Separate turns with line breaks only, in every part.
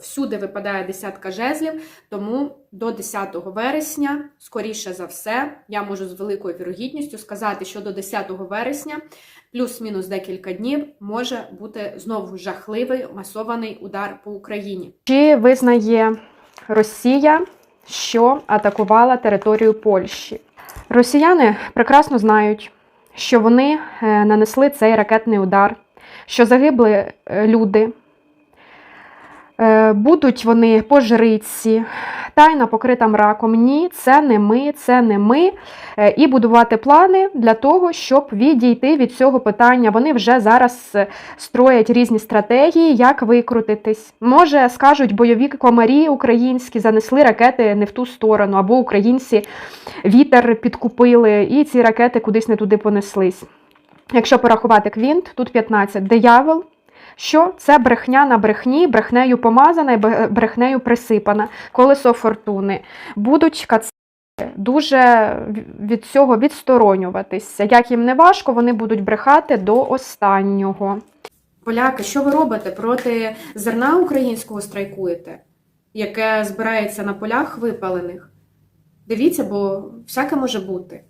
Всюди випадає десятка жезлів, тому до 10 вересня, скоріше за все, я можу з великою вірогідністю сказати, що до 10 вересня, плюс-мінус декілька днів, може бути знову жахливий масований удар по Україні. Чи визнає Росія, що атакувала територію Польщі? Росіяни прекрасно знають, що вони е, нанесли цей ракетний удар, що загибли е, люди. Е, Будуть вони по жриці, тайна покрита мраком. Ні, це не ми, це не ми. Е, І будувати плани для того, щоб відійти від цього питання. Вони вже зараз е, строять різні стратегії, як викрутитись. Може, скажуть, бойові комарі українські занесли ракети не в ту сторону, або українці вітер підкупили, і ці ракети кудись не туди понеслись. Якщо порахувати квінт, тут 15. Диявол. Що це брехня на брехні, брехнею помазана і брехнею присипана, колесо фортуни. Будуть кацапи дуже від цього відсторонюватися. Як їм не важко, вони будуть брехати до останнього. Поляки, що ви робите? Проти зерна українського страйкуєте, яке збирається на полях випалених? Дивіться, бо всяке може бути.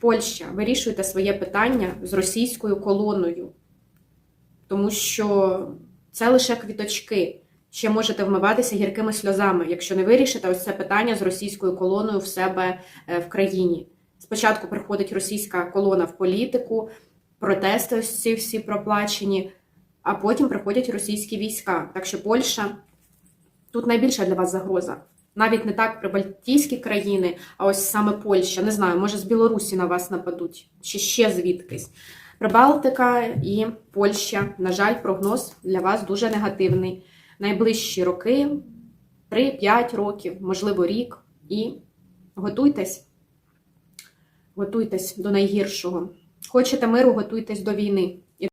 Польща, вирішуйте своє питання з російською колоною тому що це лише квіточки. Ще можете вмиватися гіркими сльозами, якщо не вирішите ось це питання з російською колоною в себе е, в країні. Спочатку приходить російська колона в політику, протести ось ці всі проплачені, а потім приходять російські війська. Так що Польща тут найбільша для вас загроза. Навіть не так прибалтійські країни, а ось саме Польща. Не знаю, може з Білорусі на вас нападуть, чи ще звідкись. Прибалтика і Польща. На жаль, прогноз для вас дуже негативний. Найближчі роки 3-5 років, можливо, рік. І готуйтесь. Готуйтесь до найгіршого. Хочете миру, готуйтесь до війни.